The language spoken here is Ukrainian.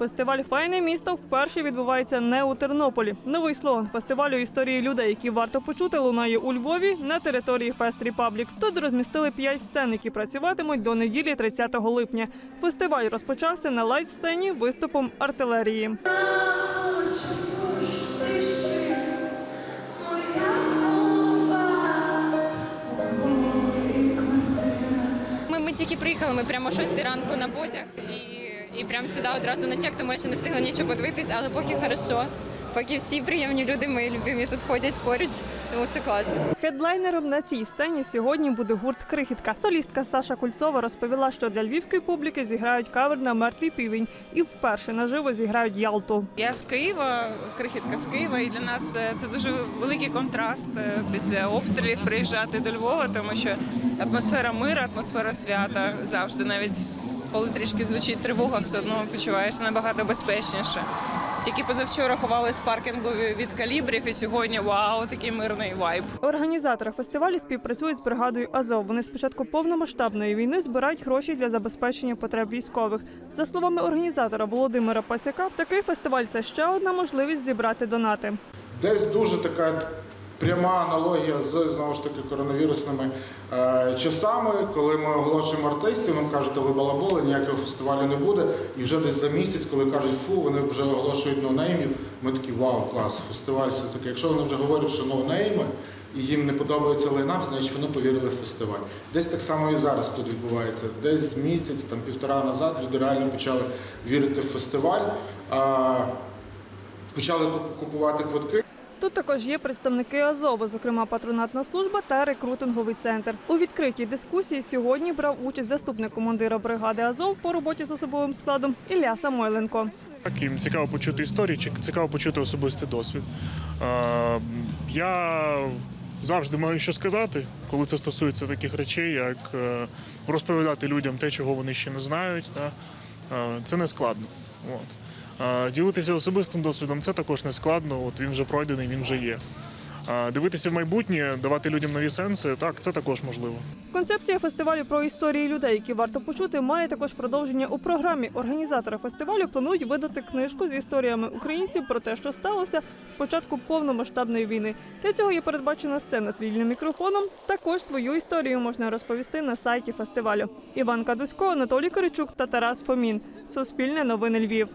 Фестиваль Файне місто вперше відбувається не у Тернополі. Новий слоган фестивалю історії людей, які варто почути, лунає у Львові на території Фест Репаблік. Тут розмістили п'ять сцен, які працюватимуть до неділі 30 липня. Фестиваль розпочався на лайт-сцені виступом артилерії. Ми тільки приїхали, ми прямо о 6 ранку на потяг і, прямо сюди одразу на чек, тому я ще не встигла нічого подивитись, але поки хорошо. Поки всі приємні люди, мої любимі тут ходять поруч, тому все класно. Хедлайнером на цій сцені сьогодні буде гурт Крихітка. Солістка Саша Кульцова розповіла, що для львівської публіки зіграють кавер на мертвий півень і вперше наживо зіграють Ялту. Я з Києва, крихітка з Києва, і для нас е, це дуже великий контраст е, після обстрілів приїжджати до Львова, тому що атмосфера миру, атмосфера свята завжди, навіть коли трішки звучить тривога, все одно почуваєшся набагато безпечніше. Тільки позавчора ховали з паркінгу від калібрів, і сьогодні вау, такий мирний вайб. Організатори фестивалю співпрацюють з бригадою Азов. Вони з початку повномасштабної війни збирають гроші для забезпечення потреб військових. За словами організатора Володимира Пасяка, такий фестиваль це ще одна можливість зібрати донати. Десь дуже така пряма аналогія з знову ж таки коронавірусними е, часами, коли ми оголошуємо артистів, нам кажуть, «Та ви балаболи, ніякого фестивалю не буде. І вже десь за місяць, коли кажуть, фу, вони вже оголошують ноунеймів, ми такі вау, клас, фестиваль все таки. Якщо вони вже говорять, що ноунейми. І їм не подобається лайнап, значить вони повірили в фестиваль. Десь так само і зараз тут відбувається. Десь місяць, там півтора назад люди реально почали вірити в фестиваль, а, почали купувати квитки. Тут також є представники Азову, зокрема патронатна служба та рекрутинговий центр. У відкритій дискусії сьогодні брав участь заступник командира бригади Азов по роботі з особовим складом Ілля Самойленко. Так, їм цікаво почути історії, цікаво почути особистий досвід. Я завжди маю що сказати, коли це стосується таких речей, як е, розповідати людям те, чого вони ще не знають. Це не складно. От. Ділитися особистим досвідом це також не складно, от він вже пройдений, він вже є. Дивитися в майбутнє, давати людям нові сенси, так, це також можливо. Концепція фестивалю про історії людей, які варто почути, має також продовження у програмі. Організатори фестивалю планують видати книжку з історіями українців про те, що сталося з початку повномасштабної війни. Для цього є передбачена сцена з вільним мікрофоном. Також свою історію можна розповісти на сайті фестивалю. Іван Кадусько, Анатолій Киричук та Тарас Фомін. Суспільне новини Львів.